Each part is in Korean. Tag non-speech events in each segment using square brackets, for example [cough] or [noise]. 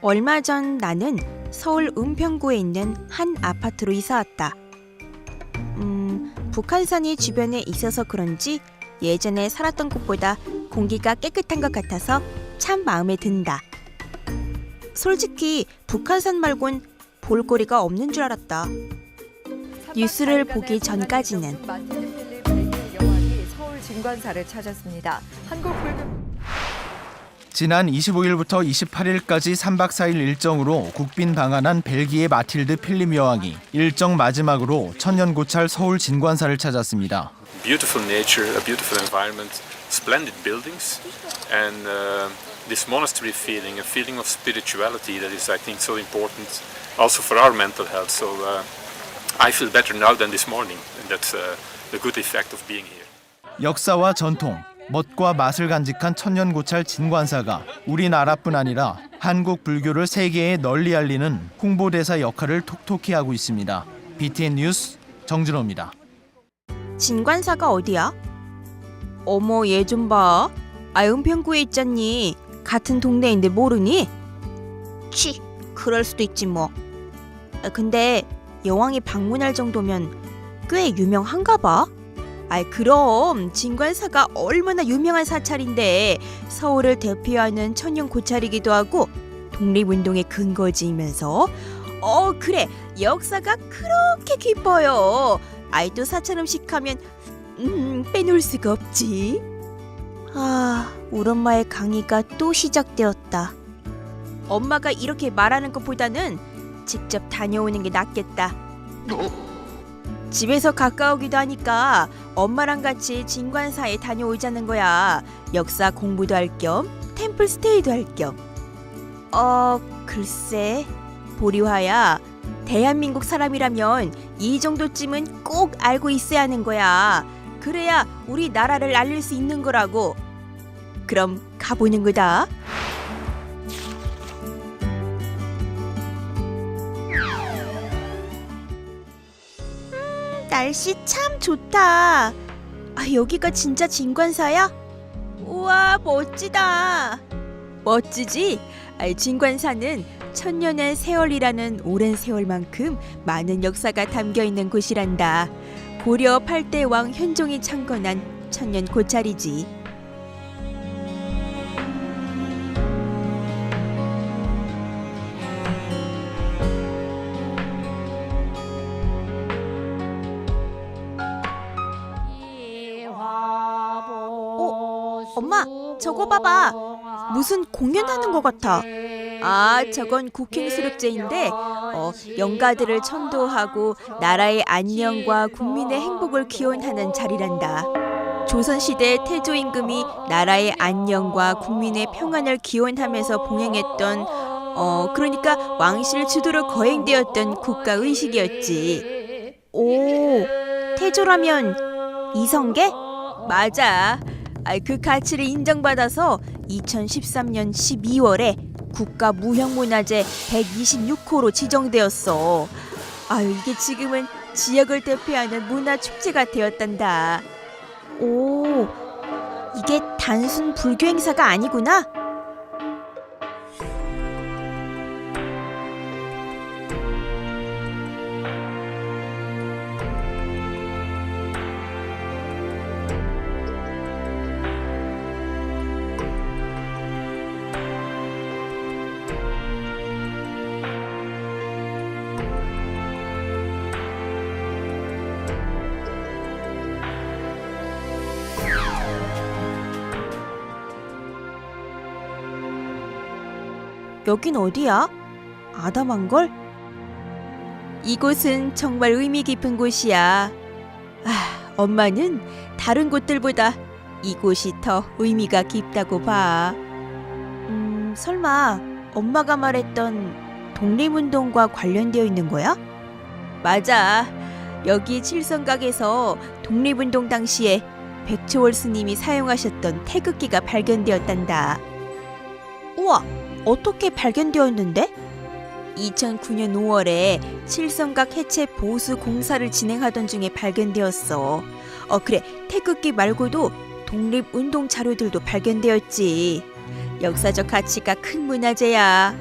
얼마 전 나는 서울 은평구에 있는 한 아파트로 이사 왔다. 음, 북한산이 주변에 있어서 그런지 예전에 살았던 곳보다 공기가 깨끗한 것 같아서 참 마음에 든다. 솔직히 북한산 말곤 볼거리가 없는 줄 알았다. 뉴스를 보기 전까지는. 서울 진관사를 찾았습니다. 한국 불교 지난 25일부터 28일까지 3박 4일 일정으로 국빈 방한한 벨기에 마틸드 필립 여왕이 일정 마지막으로 천년고찰 서울 진관사를 찾았습니다. beautiful nature, a beautiful environment, splendid buildings, and uh, this monastery feeling, a feeling of spirituality that is, I think, so important also for our mental health. So uh, I feel better now than this morning, and that's uh, the good effect of being here. 역사와 전통, 멋과 맛을 간직한 천년고찰 진관사가 우리나라뿐 아니라 한국 불교를 세계에 널리 알리는 홍보대사 역할을 톡톡히 하고 있습니다. BTN 뉴스 정준호입니다. 진관사가 어디야? 어머 얘 좀 봐. 아 은평구에 있잖니. 같은 동네인데 모르니? 치, 그럴 수도 있지 뭐. 아, 근데 여왕이 방문할 정도면 꽤 유명한가 봐. 아이 그럼 진관사가 얼마나 유명한 사찰인데 서울을 대표하는 천년 고찰이기도 하고 독립운동의 근거지이면서 어 그래 역사가 그렇게 깊어요. 아이 또 사찰 음식 하면 음 빼놓을 수가 없지. 아, 우리 엄마의 강의가 또 시작되었다. 엄마가 이렇게 말하는 것보다는 직접 다녀오는 게 낫겠다. 집에서 가까우기도 하니까 엄마랑 같이 진관사에 다녀오자는 거야. 역사 공부도 할 겸 템플 스테이도 할 겸. 어, 글쎄. 보리화야. 대한민국 사람이라면 이 정도쯤은 꼭 알고 있어야 하는 거야. 그래야 우리 나라를 알릴 수 있는 거라고. 그럼 가보는 거다. 날씨 참 좋다. 아, 여기가 진짜 진관사야? 우와, 멋지다. 멋지지? 아, 진관사는 천년의 세월이라는 오랜 세월만큼 많은 역사가 담겨 있는 곳이란다. 고려 8대 왕 현종이 창건한 천년 고찰이지. 저거 봐봐. 무슨 공연하는 것 같아. 아, 저건 국행수록제인데 어, 영가들을 천도하고 나라의 안녕과 국민의 행복을 기원하는 자리란다. 조선시대 태조 임금이 나라의 안녕과 국민의 평안을 기원하면서 봉행했던 어 그러니까 왕실 주도로 거행되었던 국가 의식이었지. 오 태조라면 이성계? 맞아. 아, 그 가치를 인정받아서 2013년 12월에 국가 무형문화재 126호로 지정되었어. 아유 이게 지금은 지역을 대표하는 문화 축제가 되었단다. 오, 이게 단순 불교 행사가 아니구나. 여긴 어디야? 아담한걸? 이곳은 정말 의미 깊은 곳이야. 아, 엄마는 다른 곳들보다 이곳이 더 의미가 깊다고 봐. 음, 설마 엄마가 말했던 독립운동과 관련되어 있는 거야? 맞아. 여기 칠성각에서 독립운동 당시에 백초월 스님이 사용하셨던 태극기가 발견되었단다. 우와, 어떻게 발견되었는데? 2009년 5월에 칠성각 해체 보수 공사를 진행하던 중에 발견되었어. 어 그래 태극기 말고도 독립운동 자료들도 발견되었지. 역사적 가치가 큰 문화재야.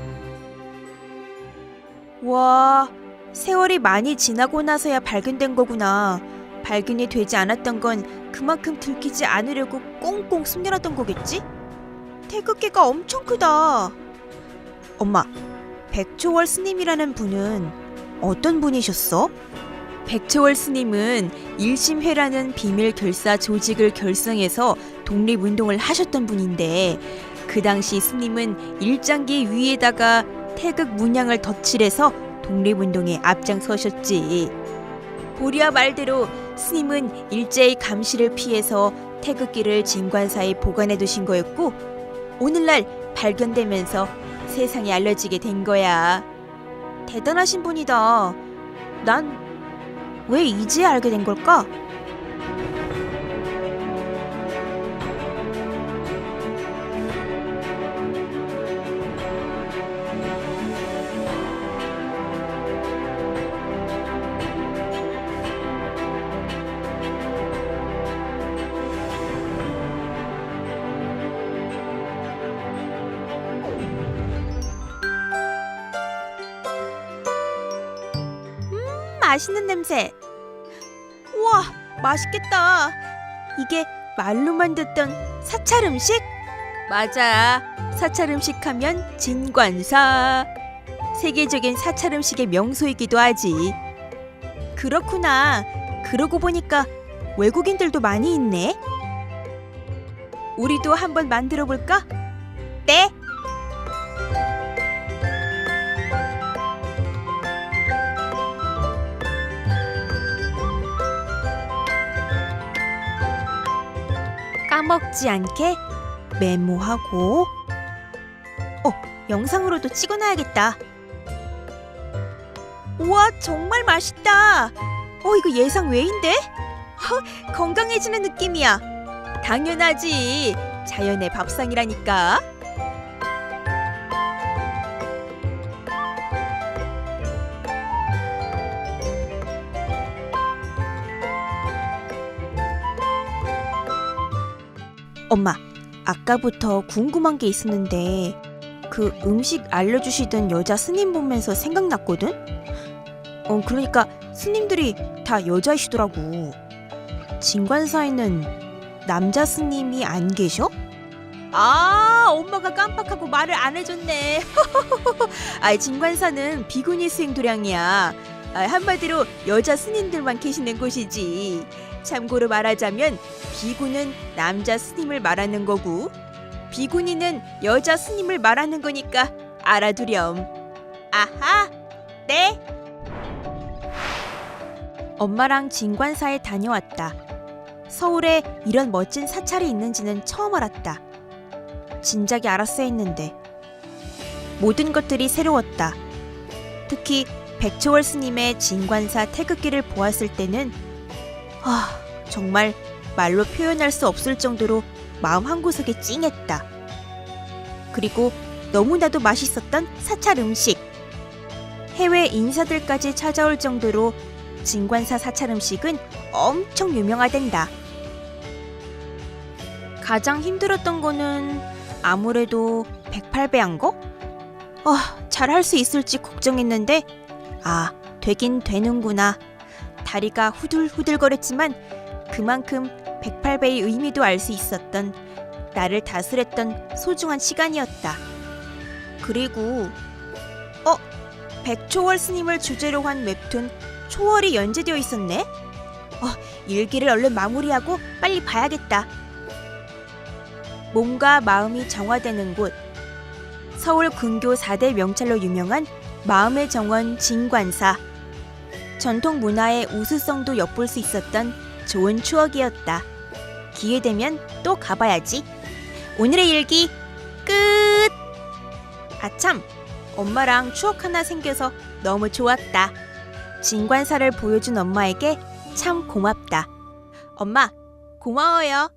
와, 세월이 많이 지나고 나서야 발견된 거구나. 발견이 되지 않았던 건 그만큼 들키지 않으려고 꽁꽁 숨겨놨던 거겠지? 태극기가 엄청 크다. 엄마, 백초월 스님이라는 분은 어떤 분이셨어? 백초월 스님은 일심회라는 비밀 결사 조직을 결성해서 독립운동을 하셨던 분인데 그 당시 스님은 일장기 위에다가 태극 문양을 덧칠해서 독립운동에 앞장서셨지. 보리아 말대로 스님은 일제의 감시를 피해서 태극기를 진관사에 보관해 두신 거였고 오늘날 발견되면서 세상에 알려지게 된 거야. 대단하신 분이다. 난 왜 이제 알게 된 걸까? 맛있는 냄새. 우와, 맛있겠다. 이게 말로만 듣던 사찰 음식? 맞아. 사찰 음식 하면 진관사. 세계적인 사찰 음식의 명소이기도 하지. 그렇구나. 그러고 보니까 외국인들도 많이 있네. 우리도 한번 만들어 볼까? 네. 까먹지 않게 메모하고. 어 영상으로도 찍어놔야겠다. 우와 정말 맛있다. 어 이거 예상 외인데? 허, 건강해지는 느낌이야. 당연하지. 자연의 밥상이라니까 엄마, 아까부터 궁금한 게 있었는데 그 음식 알려주시던 여자 스님 보면서 생각났거든? 어, 그러니까 스님들이 다 여자이시더라고. 진관사에는 남자 스님이 안 계셔? 아, 엄마가 깜빡하고 말을 안 해줬네. [laughs] 아, 진관사는 비구니 수행 도량이야. 아, 한마디로 여자 스님들만 계시는 곳이지. 참고로 말하자면 비구는 남자 스님을 말하는 거고 비구니는 여자 스님을 말하는 거니까 알아두렴. 아하, 네. 엄마랑 진관사에 다녀왔다. 서울에 이런 멋진 사찰이 있는지는 처음 알았다. 진작에 알았어야 했는데. 모든 것들이 새로웠다. 특히 백초월 스님의 진관사 태극기를 보았을 때는 아, 정말 말로 표현할 수 없을 정도로 마음 한구석에 찡했다. 그리고 너무나도 맛있었던 사찰 음식. 해외 인사들까지 찾아올 정도로 진관사 사찰 음식은 엄청 유명하단다. 가장 힘들었던 거는 아무래도 108배 한 거? 아, 잘 할 수 있을지 걱정했는데, 아, 되긴 되는구나. 다리가 후들후들거렸지만 그만큼 108배의 의미도 알 수 있었던 나를 다스렸던 소중한 시간이었다. 그리고 어? 백초월 스님을 주제로 한 웹툰 초월이 연재되어 있었네. 어, 일기를 얼른 마무리하고 빨리 봐야겠다. 몸과 마음이 정화되는 곳. 서울 근교 4대 명찰로 유명한 마음의 정원 진관사. 전통 문화의 우수성도 엿볼 수 있었던 좋은 추억이었다. 기회되면 또 가봐야지. 오늘의 일기 끝! 아참, 엄마랑 추억 하나 생겨서 너무 좋았다. 진관사를 보여준 엄마에게 참 고맙다. 엄마, 고마워요.